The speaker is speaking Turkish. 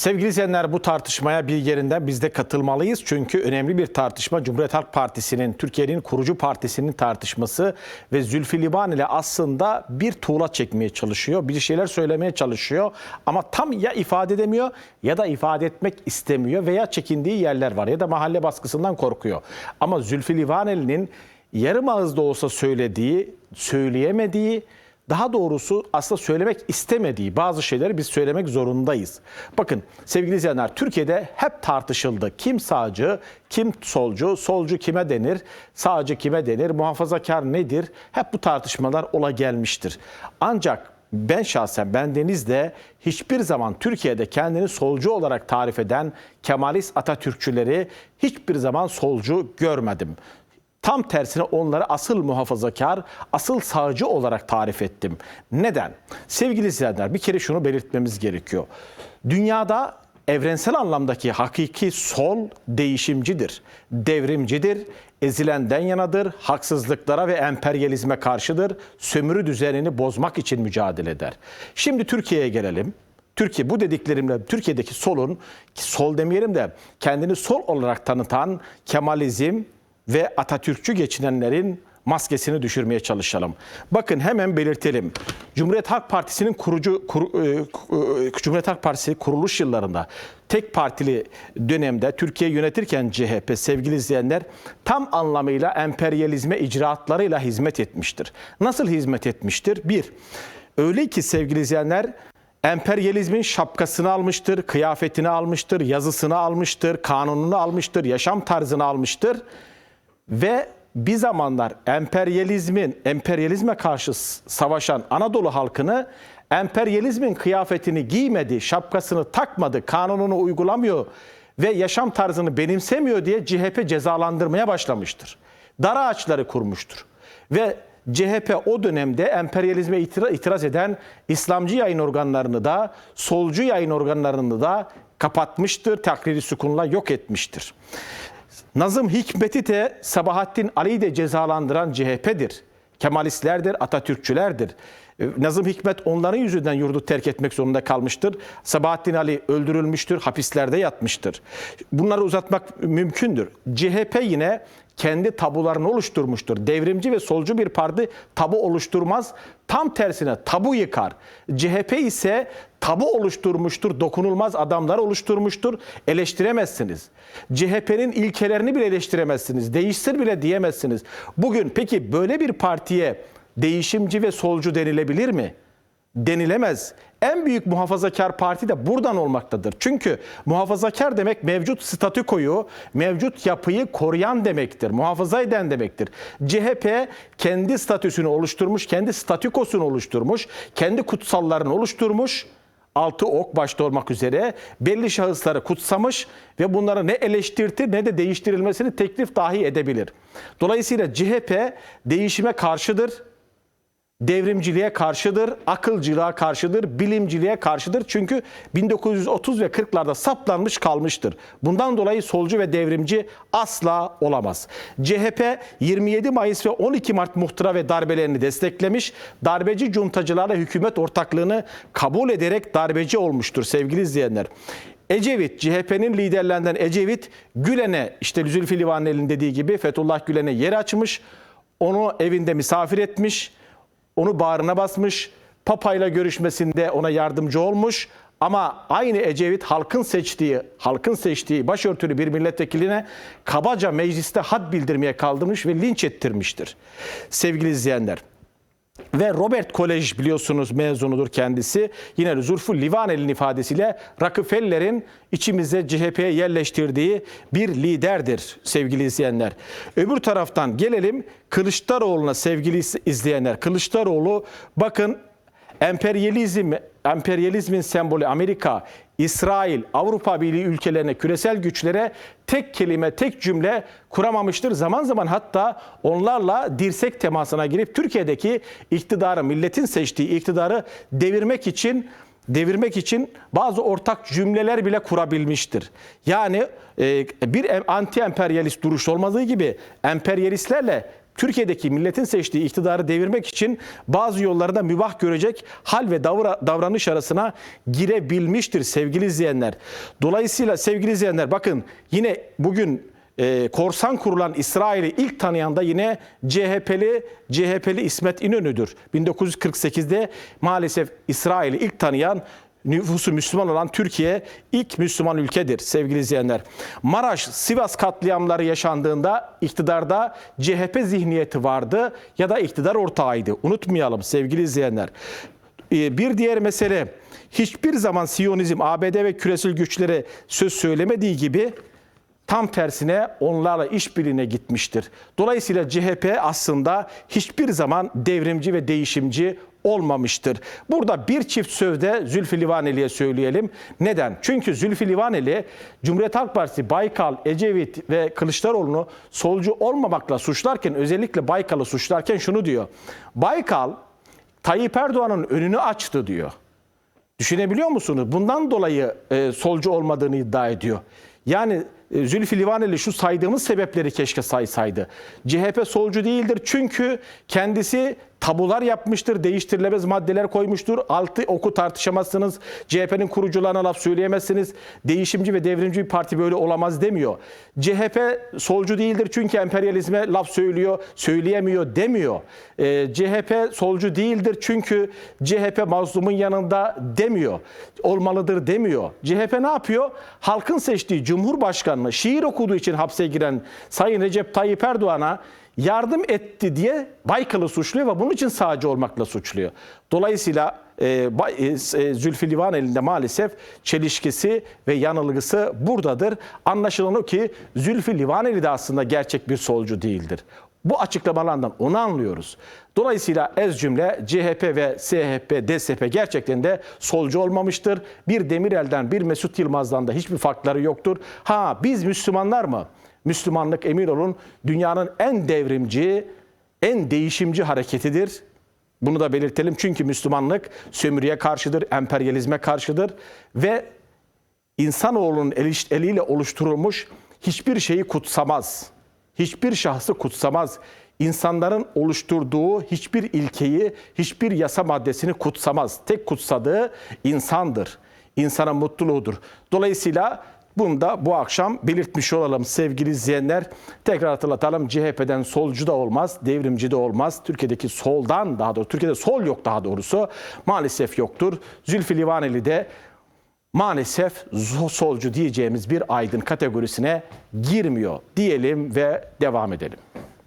Sevgili izleyenler bu tartışmaya bir yerinden biz de katılmalıyız. Çünkü önemli bir tartışma Cumhuriyet Halk Partisi'nin, Türkiye'nin kurucu partisinin tartışması ve Zülfü Livaneli aslında bir tuğla çekmeye çalışıyor. Bir şeyler söylemeye çalışıyor ama tam ya ifade edemiyor ya da ifade etmek istemiyor veya çekindiği yerler var ya da mahalle baskısından korkuyor. Ama Zülfü Livaneli'nin yarım ağızda olsa söylediği, söyleyemediği daha doğrusu aslında söylemek istemediği bazı şeyleri biz söylemek zorundayız. Bakın sevgili izleyenler Türkiye'de hep tartışıldı. Kim sağcı, kim solcu, solcu kime denir, sağcı kime denir, muhafazakar nedir? Hep bu tartışmalar ola gelmiştir. Ancak ben şahsen ben Deniz'de hiçbir zaman Türkiye'de kendini solcu olarak tarif eden Kemalist Atatürkçüleri hiçbir zaman solcu görmedim. Tam tersine onları asıl muhafazakar, asıl sağcı olarak tarif ettim. Neden? Sevgili izleyenler bir kere şunu belirtmemiz gerekiyor. Dünyada evrensel anlamdaki hakiki sol değişimcidir, devrimcidir, ezilenden yanadır, haksızlıklara ve emperyalizme karşıdır, sömürü düzenini bozmak için mücadele eder. Şimdi Türkiye'ye gelelim. Türkiye bu dediklerimle Türkiye'deki solun, sol demeyelim de kendini sol olarak tanıtan Kemalizm, ve Atatürkçü geçinenlerin maskesini düşürmeye çalışalım. Bakın hemen belirtelim. Cumhuriyet Halk Partisi'nin kurucu kur, e, Cumhuriyet Halk Partisi kuruluş yıllarında tek partili dönemde Türkiye yönetirken CHP sevgili izleyenler tam anlamıyla emperyalizme icraatlarıyla hizmet etmiştir. Nasıl hizmet etmiştir? Bir, öyle ki sevgili izleyenler emperyalizmin şapkasını almıştır, kıyafetini almıştır, yazısını almıştır, kanununu almıştır, yaşam tarzını almıştır ve bir zamanlar emperyalizmin emperyalizme karşı savaşan Anadolu halkını emperyalizmin kıyafetini giymedi, şapkasını takmadı, kanununu uygulamıyor ve yaşam tarzını benimsemiyor diye CHP cezalandırmaya başlamıştır. Dar ağaçları kurmuştur. Ve CHP o dönemde emperyalizme itiraz eden İslamcı yayın organlarını da, solcu yayın organlarını da kapatmıştır, takriri sükunla yok etmiştir. Nazım Hikmet'i de Sabahattin Ali'yi de cezalandıran CHP'dir. Kemalistlerdir, Atatürkçülerdir. E, Nazım Hikmet onların yüzünden yurdu terk etmek zorunda kalmıştır. Sabahattin Ali öldürülmüştür, hapislerde yatmıştır. Bunları uzatmak mümkündür. CHP yine kendi tabularını oluşturmuştur. Devrimci ve solcu bir parti tabu oluşturmaz. Tam tersine tabu yıkar. CHP ise tabu oluşturmuştur, dokunulmaz adamlar oluşturmuştur. Eleştiremezsiniz. CHP'nin ilkelerini bile eleştiremezsiniz. Değiştir bile diyemezsiniz. Bugün peki böyle bir partiye değişimci ve solcu denilebilir mi? Denilemez. En büyük muhafazakar parti de buradan olmaktadır. Çünkü muhafazakar demek mevcut statükoyu, mevcut yapıyı koruyan demektir. Muhafaza eden demektir. CHP kendi statüsünü oluşturmuş, kendi statükosunu oluşturmuş, kendi kutsallarını oluşturmuş altı ok başta olmak üzere belli şahısları kutsamış ve bunları ne eleştirtir ne de değiştirilmesini teklif dahi edebilir. Dolayısıyla CHP değişime karşıdır devrimciliğe karşıdır, akılcılığa karşıdır, bilimciliğe karşıdır. Çünkü 1930 ve 40'larda saplanmış kalmıştır. Bundan dolayı solcu ve devrimci asla olamaz. CHP 27 Mayıs ve 12 Mart muhtıra ve darbelerini desteklemiş. Darbeci cuntacılarla hükümet ortaklığını kabul ederek darbeci olmuştur sevgili izleyenler. Ecevit, CHP'nin liderlerinden Ecevit, Gülen'e işte Zülfü Livaneli'nin dediği gibi Fethullah Gülen'e yer açmış. Onu evinde misafir etmiş onu bağrına basmış, Papa'yla görüşmesinde ona yardımcı olmuş ama aynı Ecevit halkın seçtiği, halkın seçtiği başörtülü bir milletvekiline kabaca mecliste had bildirmeye kaldırmış ve linç ettirmiştir. Sevgili izleyenler, ve Robert Kolej biliyorsunuz mezunudur kendisi. Yine Zülfü Livaneli'nin ifadesiyle Rockefeller'in içimize CHP'ye yerleştirdiği bir liderdir sevgili izleyenler. Öbür taraftan gelelim Kılıçdaroğlu'na sevgili izleyenler. Kılıçdaroğlu bakın emperyalizm, emperyalizmin sembolü Amerika, İsrail, Avrupa Birliği ülkelerine, küresel güçlere tek kelime, tek cümle kuramamıştır. Zaman zaman hatta onlarla dirsek temasına girip Türkiye'deki iktidarı, milletin seçtiği iktidarı devirmek için devirmek için bazı ortak cümleler bile kurabilmiştir. Yani e, bir anti emperyalist duruş olmadığı gibi emperyalistlerle Türkiye'deki milletin seçtiği iktidarı devirmek için bazı yollarda mübah görecek hal ve davra- davranış arasına girebilmiştir sevgili izleyenler. Dolayısıyla sevgili izleyenler bakın yine bugün e, korsan kurulan İsrail'i ilk tanıyan da yine CHP'li CHP'li İsmet İnönü'dür. 1948'de maalesef İsrail'i ilk tanıyan nüfusu Müslüman olan Türkiye ilk Müslüman ülkedir sevgili izleyenler. Maraş, Sivas katliamları yaşandığında iktidarda CHP zihniyeti vardı ya da iktidar ortağıydı. Unutmayalım sevgili izleyenler. Ee, Bir diğer mesele hiçbir zaman Siyonizm, ABD ve küresel güçlere söz söylemediği gibi tam tersine onlarla işbirliğine gitmiştir. Dolayısıyla CHP aslında hiçbir zaman devrimci ve değişimci olmamıştır. Burada bir çift sözde Zülfü Livaneli'ye söyleyelim. Neden? Çünkü Zülfü Livaneli Cumhuriyet Halk Partisi, Baykal, Ecevit ve Kılıçdaroğlu'nu solcu olmamakla suçlarken özellikle Baykal'ı suçlarken şunu diyor. Baykal Tayyip Erdoğan'ın önünü açtı diyor. Düşünebiliyor musunuz? Bundan dolayı e, solcu olmadığını iddia ediyor. Yani e, Zülfü Livaneli şu saydığımız sebepleri keşke saysaydı. CHP solcu değildir çünkü kendisi tabular yapmıştır, değiştirilemez maddeler koymuştur. Altı oku tartışamazsınız. CHP'nin kurucularına laf söyleyemezsiniz. Değişimci ve devrimci bir parti böyle olamaz demiyor. CHP solcu değildir çünkü emperyalizme laf söylüyor, söyleyemiyor demiyor. E, CHP solcu değildir çünkü CHP mazlumun yanında demiyor. Olmalıdır demiyor. CHP ne yapıyor? Halkın seçtiği Cumhurbaşkanını şiir okuduğu için hapse giren Sayın Recep Tayyip Erdoğan'a yardım etti diye Baykal'ı suçluyor ve bunun için sağcı olmakla suçluyor. Dolayısıyla e, e, e, Zülfü Livaneli'nde maalesef çelişkisi ve yanılgısı buradadır. Anlaşılan o ki Zülfü Livaneli de aslında gerçek bir solcu değildir. Bu açıklamalardan onu anlıyoruz. Dolayısıyla ez cümle CHP ve SHP, DSP gerçekten de solcu olmamıştır. Bir Demirel'den, bir Mesut Yılmaz'dan da hiçbir farkları yoktur. Ha biz Müslümanlar mı? Müslümanlık emin olun dünyanın en devrimci, en değişimci hareketidir. Bunu da belirtelim çünkü Müslümanlık sömürüye karşıdır, emperyalizme karşıdır ve insanoğlunun el- eliyle oluşturulmuş hiçbir şeyi kutsamaz. Hiçbir şahsı kutsamaz. İnsanların oluşturduğu hiçbir ilkeyi, hiçbir yasa maddesini kutsamaz. Tek kutsadığı insandır. İnsana mutluluğudur. Dolayısıyla bunu da bu akşam belirtmiş olalım sevgili izleyenler. Tekrar hatırlatalım CHP'den solcu da olmaz, devrimci de olmaz. Türkiye'deki soldan daha doğrusu, Türkiye'de sol yok daha doğrusu. Maalesef yoktur. Zülfü Livaneli de maalesef solcu diyeceğimiz bir aydın kategorisine girmiyor diyelim ve devam edelim.